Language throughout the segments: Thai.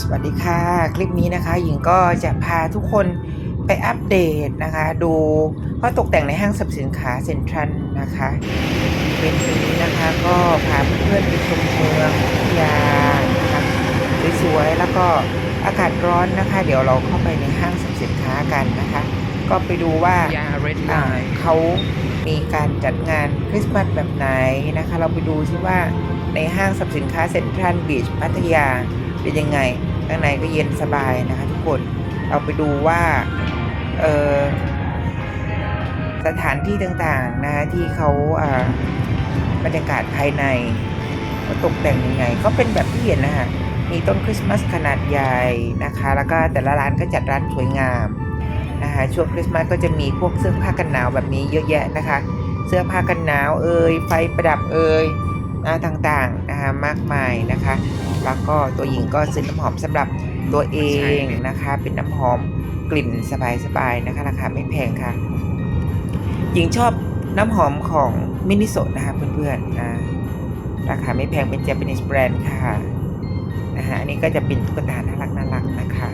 สวัสดีค่ะ คลิปนี้นะคะ หญิงก็จะพาทุกคนไปอัปเดตนะคะ ดูว่าตกแต่งในห้างสรรพสินค้าเซ็นทรัลนะคะเป็นนี้นะคะก็พาเพื่อนๆไปชมเมืองพัทยานะคะสวยๆแล้วก็อากาศร้อนนะคะ เดี๋ยวเราเข้าไปในห้างสรรพสินค้ากันนะคะ ก็ไปดูว่ายาเรดไลอ่าน์เขามีการจัดงานคริสต์มาสแบบไหนนะคะ เราไปดูซิว่าในห้างสรรพสินค้าเซ็นทรัลบีชพัทยา เป็นยังไง ข้างในก็เย็นสบายนะคะทุกคนเราไปดูว่าสถานที่ต่างๆนะคะที่เขาอ่าบรรยากาศภายในเขาตกแต่งยังไงก็เป็นแบบที่เห็นนะคะมีต้นคริสต์มาสขนาดใหญ่นะคะ แล้วก็แต่ละร้านก็จัดร้านสวยงามนะคะช่วงคริสต์มาสก็จะมีพวกเสื้อผ้ากันหนาวแบบนี้เยอะแยะนะคะ เสื้อผ้ากันหนาวเอ่ยไฟประดับเอ่ยนะต่างๆนะคะมากมายนะคะ แล้วก็ตัวหญิงก็ซื้อน้ำหอมสำหรับตัวเองนะคะ เป็นน้ำหอมกลิ่นสบายๆนะคะราคาไม่แพงค่ะ หญิงชอบน้ำหอมของมินิโซะนะคะเพื่อนๆอ่าราคาไม่แพงเป็น Japanese brand ค่ะนะคะอันนี้ก็จะเป็นตุ๊กตาน่ารักน่ารักนะคะ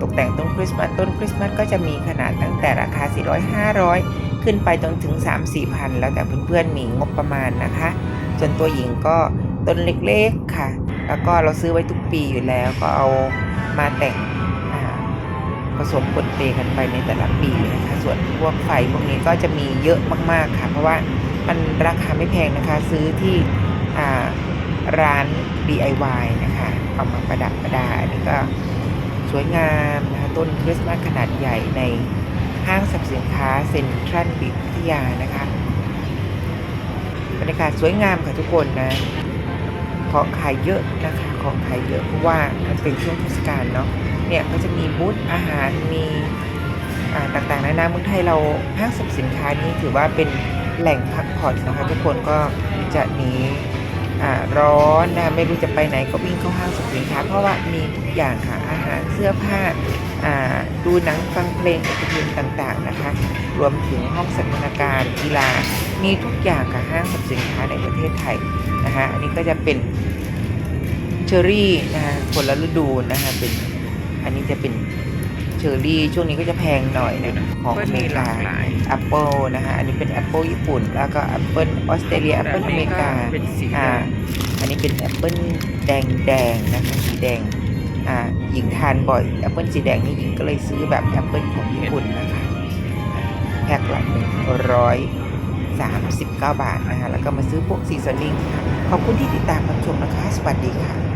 ตกแต่งต้นคริสต์มาสต้นคริสต์มาสก็จะมีขนาดตั้งแต่ราคา 400 500 ขึ้นไปจนถึง 3 4พันแล้วแต่เพื่อนๆมีงบประมาณนะคะ ส่วนตัวหญิงก็ต้นเล็กๆค่ะ แล้วก็เราซื้อไว้ทุกปีอยู่แล้วก็เอามาแต่งผสมปนเปกันไปในแต่ละปีนะคะส่วนพวกไฟพวกนี้ก็จะมีเยอะมากๆค่ะ เพราะว่ามันราคาไม่แพงนะคะ ซื้อที่ร้าน DIY นะคะเอามาประดับประดาอันนี้ก็สวยงามนะคะต้นคริสต์มาสขนาดใหญ่ในห้างสรรพสินค้าเซ็นทรัลบิทยานะคะบรรยากาศสวยงามค่ะทุกคนนะ ของขายเยอะนะคะของขายเยอะเพราะว่ามันเป็นช่วงเทศกาลเนาะเนี่ยก็จะมีบูธอาหารมีอ่าต่างๆนานาเมืองไทยเราห้างสรรพสินค้านี้ถือว่าเป็นแหล่งพักผ่อนนะคะทุกคนก็จะหนีร้อนนะไม่รู้จะไปไหนก็วิ่งเข้าห้างสรรพสินค้า เพราะว่ามีทุกอย่างค่ะอาหารเสื้อผ้าดูหนังฟังเพลงเอนเตร์ต่างๆนะคะ รวมถึงห้องสันทนาการกีฬา มีทุกอย่างค่ะห้างสรรพสินค้าในประเทศไทยนะคะอันนี้ก็จะเป็นเชอรี่นะคะคนละฤดูนะคะเป็นอันนี้จะเป็นเชอรี่ช่วงนี้ก็จะแพงหน่อยนะของก็อเมมีริหลากกาหลายแอปเปิลนะคะอันนี้เป็นแอปเปิลญี่ปุ่น แล้วก็แอปเปิลออสเตรเลียแอปเปิลอเมริกาเป็นสีอ่าแดงอันนี้เป็นแอปเปิลแดงแดงๆนะคะสีแดงอ่าหญิงทานบ่อยแอปเปิลสีแดงนี่หญิงก็เลยซื้อแบบแอปเปิลของญี่ปุ่นนะคะ แพ็คละร้อยสามสิบเก้าบาทนะคะ แล้วก็มาซื้อพวกซีซันนิ่งค่ะ ขอบคุณที่ติดตามรับชมนะคะ สวัสดีค่ะ